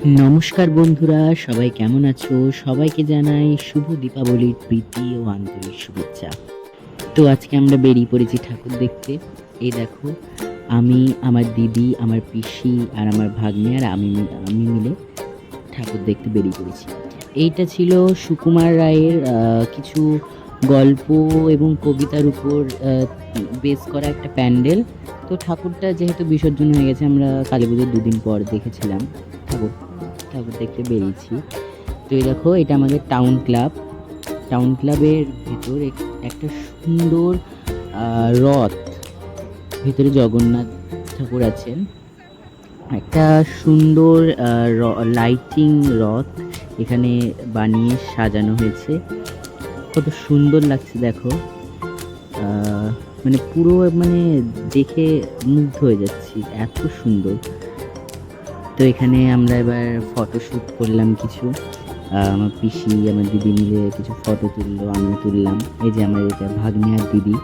নমস্কার বন্ধুরা, সবাই কেমন আছো? সবাইকে জানাই শুভ দীপাবলির প্রীতি ও আন্তরিক শুভেচ্ছা। তো আজকে আমরা বেরিয়ে পড়েছি ঠাকুর দেখতে। এই দেখো, আমি, আমার দিদি, আমার পিসি আর আমার ভাগ্নে আর আমি আমি মিলে ঠাকুর দেখতে বেরিয়ে পড়েছি। এইটা ছিল সুকুমার রায়ের কিছু গল্প এবং কবিতার উপর বেস করা একটা প্যান্ডেল। তো ঠাকুরটা যেহেতু বিসর্জন হয়ে গেছে, আমরা কালী পুজোর দুদিন পর দেখেছিলাম। ঠাকুর দেখতে বেরিয়েছি। তো এই দেখো, এটা আমাদের টাউন ক্লাব টাউন ক্লাবের ভেতর এক- একটা সুন্দর রথ। ভেতরে জগন্নাথ ঠাকুর আছেন। একটা সুন্দর লাইটিং রথ এখানে বানিয়ে সাজানো হয়েছে। কত সুন্দর লাগছে, দেখো। মানে পুরো মানে দেখে মুগ্ধ হয়ে যাচ্ছি। এত সুন্দর। তো এখানে আমরা এবার ফটো শ্যুট করলাম কিছু। আমার পিসি, আমার দিদি মিলে কিছু ফটো তুললো আমি তুললাম। এই যে আমার এটা ভাগ্নে আর দিদি।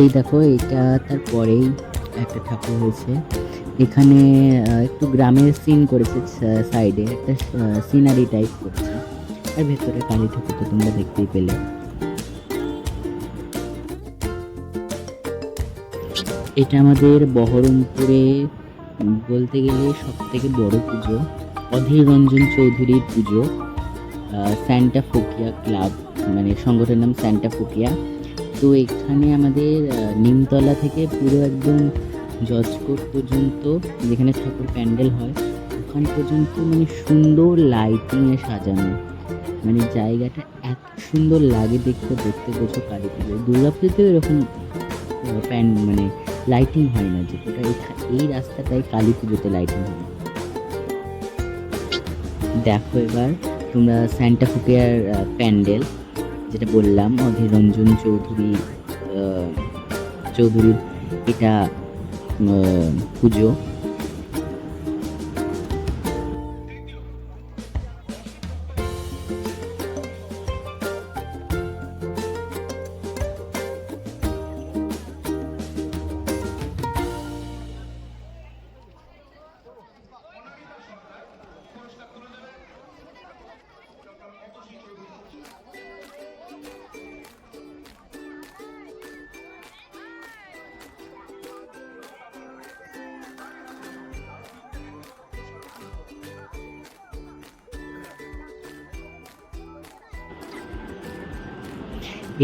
এই দেখো, এটা তারপরেই একটা ঠাকুর হয়েছে। এখানে একটু গ্রামের সিন করেছে সাইডে একটা সিনারি টাইপ করছে। আর ভেতরে কালী ঠাকুর তো তোমরা দেখতেই পেলে। এটা আমাদের বহরমপুরে বলতে গেলে সব থেকে বড় পুজো। অধীর রঞ্জন চৌধুরীর পুজো স্যান্টা ফোকিয়া ক্লাব মানে সংগঠনের নাম স্যান্টা ফোকিয়া। তো এখানে আমাদের নিমতলা থেকে পুরো একদম জজকোট পর্যন্ত যেখানে ঠাকুর প্যান্ডেল হয়, ওখান পর্যন্ত মানে সুন্দর লাইটিংয়ে সাজানো। মানে জায়গাটা এত সুন্দর লাগে দেখতে দেখতে বছর কালী পুজো দুর্গা পুজোতেও এরকম প্যান মানে লাইটিং হয় না যেটা এখা- এই রাস্তাটায় কালী পুজোতে লাইটিং হয়। দেখো এবার তোমরা স্যান্টা ফুকেয়ার প্যান্ডেল। যেটা বললাম অধীর রঞ্জন চৌধুরী চৌধুরীর এটা পুজো।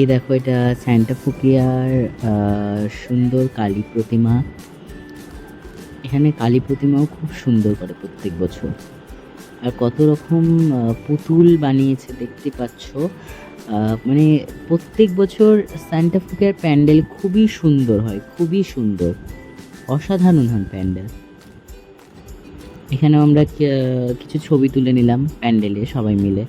এই দেখো এটা স্যান্টা ফুকিয়ার সুন্দর কালী প্রতিমা। এখানে কালী প্রতিমাও খুব সুন্দর করে প্রত্যেক বছর। আর কত রকম পুতুল বানিয়েছে দেখতে পাচ্ছ। মানে প্রত্যেক বছর স্যান্টা ফুকিয়ার প্যান্ডেল খুবই সুন্দর হয়, খুবই সুন্দর। অসাধারণ হয় প্যান্ডেল। এখানেও আমরা কিছু ছবি তুলে নিলাম প্যান্ডেলে সবাই মিলে।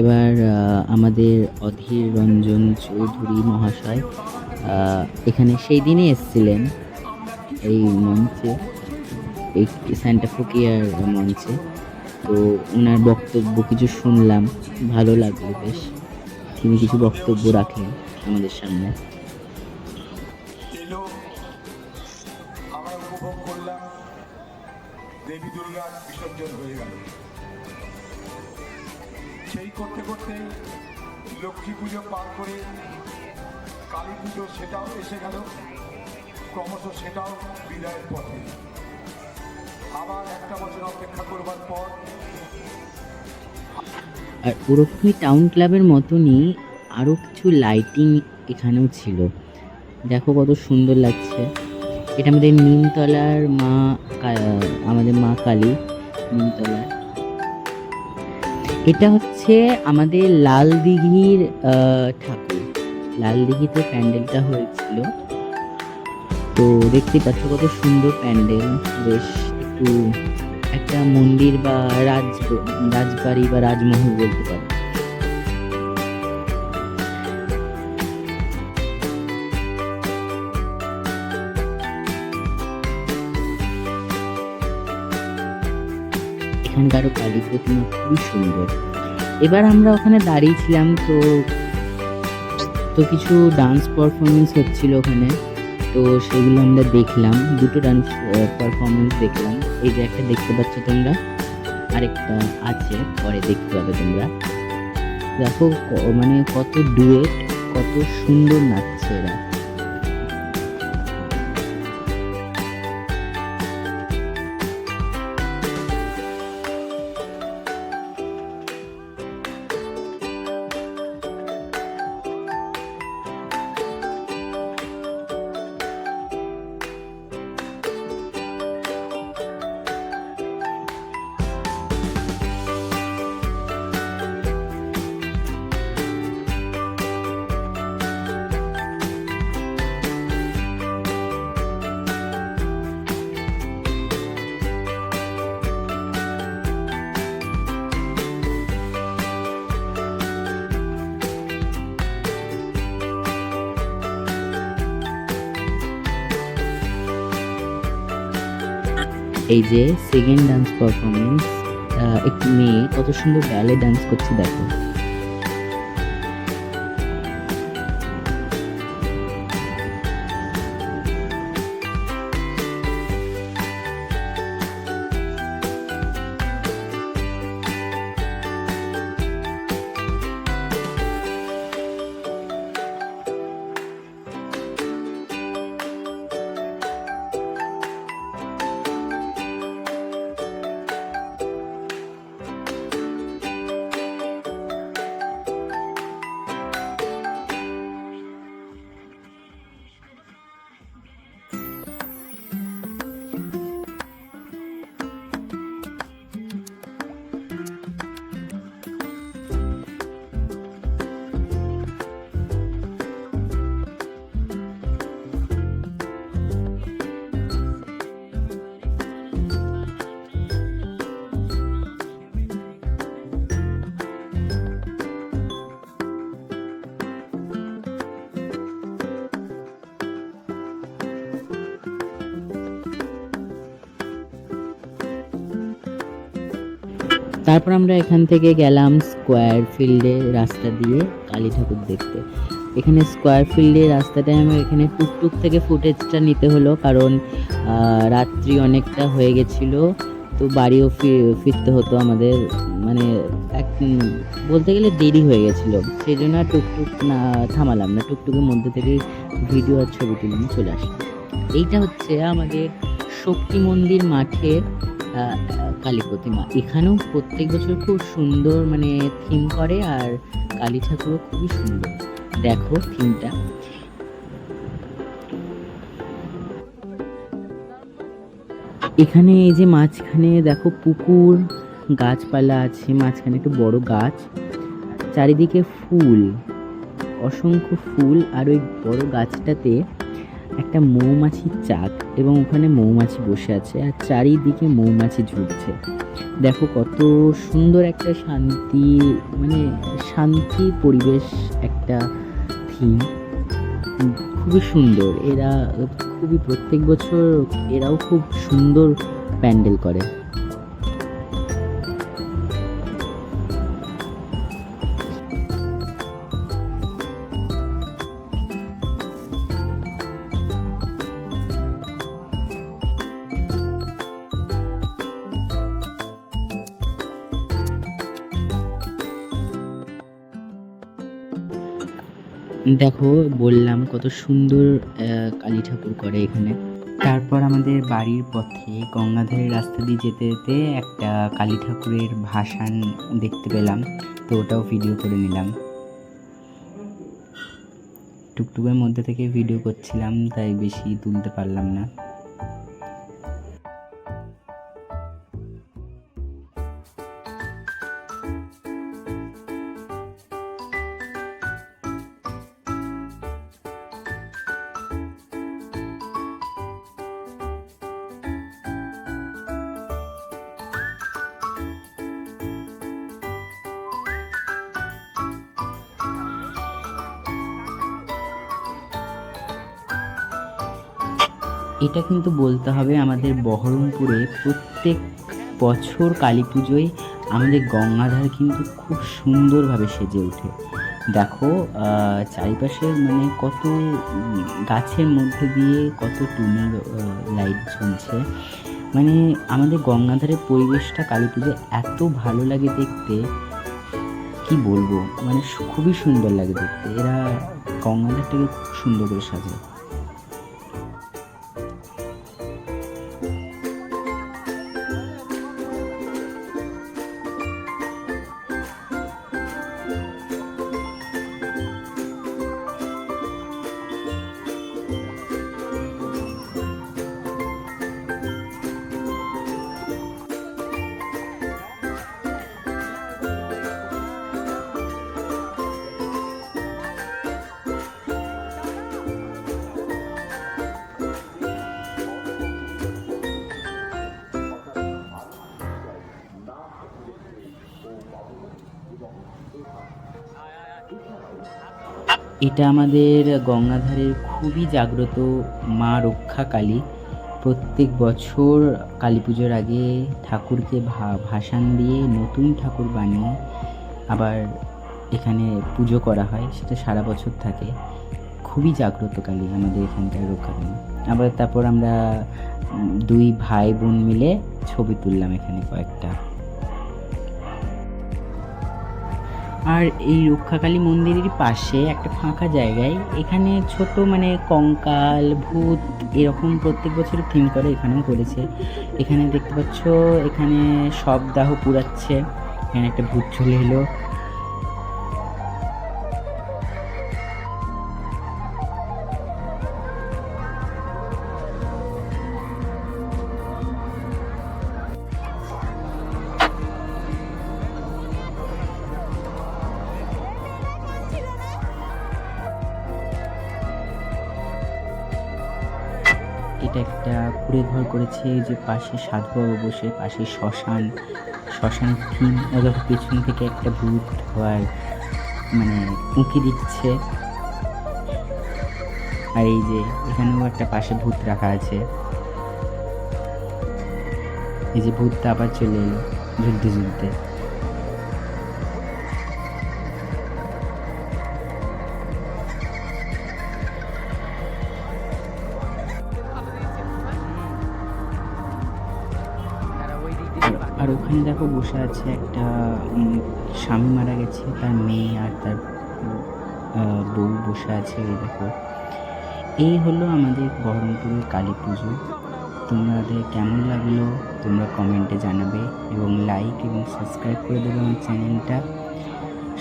এবার আমাদের অধীর রঞ্জন চৌধুরী মহাশয় এখানে সেই দিনই এসেছিলেন এই মঞ্চে, এই স্যান্টা ফোকিয়ার মঞ্চে। তো ওনার বক্তব্য কিছু শুনলাম, ভালো লাগল বেশ। তিনি কিছু বক্তব্য রাখলেন আমাদের সামনে। দেবী বিসর্জন হয়ে গেল। সেই করতে করতে লক্ষ্মী পুজো পার করে কালী পুজো সেটাও এসে গেল। ক্রমশ সেটাও বিদায়ের পথে। আবার একটা বছর অপেক্ষা করবার পর আর ওরকমই টাউন ক্লাবের মতনই আরও কিছু লাইটিং এখানেও ছিল। দেখো কত সুন্দর লাগছে। এটা আমাদের নিমতলার মা আমাদের মা কালী নিমতলার এটা হচ্ছে আমাদের লাল দিঘির ঠাকুর। লাল দিঘিতে প্যান্ডেলটা হয়েছিল। তো দেখতে পাচ্ছ কত সুন্দর প্যান্ডেল। বেশ একটু একটা মন্দির বা রাজ, রাজবাড়ি বা রাজমহল বলতে পারো। এখানকারও কালী প্রতিমা খুবই সুন্দর। এবার আমরা ওখানে দাঁড়িয়েছিলাম তো তো কিছু ডান্স পারফরমেন্স হচ্ছিল ওখানে। তো সেগুলো আমরা দেখলাম, দুটো ডান্স পারফরমেন্স দেখলাম। এই যে একটা দেখতে পাচ্ছ তোমরা, আরেকটা আছে, পরে দেখতে পাবে তোমরা। দেখো মানে কত ডুয়েট কত সুন্দর নাচছে এরা। এই যে সেকেন্ড ডান্স পারফরমেন্স একটি মেয়ে কত সুন্দর ব্যালে ডান্স করছে দেখো। তারপর আমরা এখান থেকে গেলাম স্কোয়ার ফিল্ডের রাস্তা দিয়ে কালী ঠাকুর দেখতে। এখানে স্কোয়ার ফিল্ডের রাস্তাটায় আমার এখানে টুকটুক থেকে ফুটেজটা নিতে হলো কারণ রাত্রি অনেকটা হয়ে গেছিল, তো বাড়িও ফিরতে হতো আমাদের মানে এক বলতে গেলে দেরি হয়ে গেছিল। সেই জন্য আর টুকটুক না, থামালাম না, টুকটুকের মধ্যে থেকে ভিডিও আর ছবি তুলে চলে আসলাম। এইটা হচ্ছে আমাদের শক্তি মন্দির মাঠে আহ, কালী প্রতিমা। এখানেও প্রত্যেক বছর খুব সুন্দর মানে থিম করে আর কালী ঠাকুরও খুবই সুন্দর। দেখো থিমটা এখানে এই যে মাঝখানে দেখো পুকুর গাছপালা আছে মাঝখানে একটা বড় গাছ। চারিদিকে ফুল অসংখ্য ফুল আর ওই বড় গাছটাতে একটা মৌমাছির চাক এবং ওখানে মৌমাছি বসে আছে আর চারিদিকে মৌমাছি ঝুলছে। দেখো কত সুন্দর একটা শান্তি মানে শান্তি পরিবেশ একটা থিম খুবই সুন্দর। এরা খুবই প্রত্যেক বছর এরাও খুব সুন্দর প্যান্ডেল করে। দেখো, বললাম কত সুন্দর কালী ঠাকুর করে এখানে। তারপর আমাদের বাড়ির পথে, গঙ্গাধারের রাস্তা দিয়ে যেতে যেতে একটা কালী ঠাকুরের ভাসান দেখতে পেলাম। তো ওটাও ভিডিও করে নিলাম। টুকটুকের মধ্যে থেকে ভিডিও করছিলাম, তাই বেশি তুলতে পারলাম না। এটা কিন্তু বলতে হবে আমাদের বহরমপুরে প্রত্যেক বছর কালী পুজোয় আমাদের গঙ্গাধার কিন্তু খুব সুন্দরভাবে সেজে ওঠে। দেখো চারিপাশে মানে কত গাছের মধ্যে দিয়ে কত টুনি লাইট ঝুলছে মানে আমাদের গঙ্গাধারের পরিবেশটা কালী পুজোয় এত ভালো লাগে দেখতে। কি বলব? মানে খুবই সুন্দর লাগে দেখতে। এরা গঙ্গাধারটাকে খুব সুন্দর করে সাজায়। এটা আমাদের গঙ্গাধারের খুবই জাগ্রত মা রক্ষা কালী। প্রত্যেক বছর কালী পুজোর আগে ঠাকুরকে ভাসান দিয়ে নতুন ঠাকুর বানিয়ে আবার এখানে পুজো করা হয়, সেটা সারা বছর থাকে। খুবই জাগ্রত কালী আমাদের এখানকার রক্ষা কালী। আবার তারপর আমরা দুই ভাই বোন মিলে ছবি তুললাম এখানে কয়েকটা। আর এই রক্ষাকালী মন্দিরের পাশে একটা ফাঁকা জায়গায় এখানে ছোট মানে কঙ্কাল, ভূত এরকম প্রত্যেক বছর থিম করে এখানেও করেছে। এখানে দেখতে পাচ্ছ, এখানে সব দাহ পুরাচ্ছে এখানে একটা ভূত চলে এলো। ঘর করেছে এই যে পাশে সাধুবাবু বসে, পাশে শ্মশান শ্মশান থিম ওদের পেছন থেকে একটা ভূত হওয়ার মানে উঁকি দিচ্ছে। আর এই যে এখানেও একটা পাশে ভূত রাখা আছে। এই যে ভূতটা আবার চলে এলো ঝুলতে ঝুলতে। ওখানে দেখো বসে আছে একটা স্বামী মারা গেছে, তার মেয়ে আর তার বউ বসে আছে, এই দেখো। এই হলো আমাদের বহরমপুরের কালী পুজো। তোমাদের কেমন লাগল তোমরা কমেন্টে জানাবে এবং লাইক এবং সাবস্ক্রাইব করে দেবে আমার চ্যানেলটা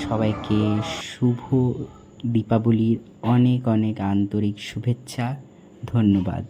সবাইকে শুভ দীপাবলির অনেক অনেক আন্তরিক শুভেচ্ছা। ধন্যবাদ।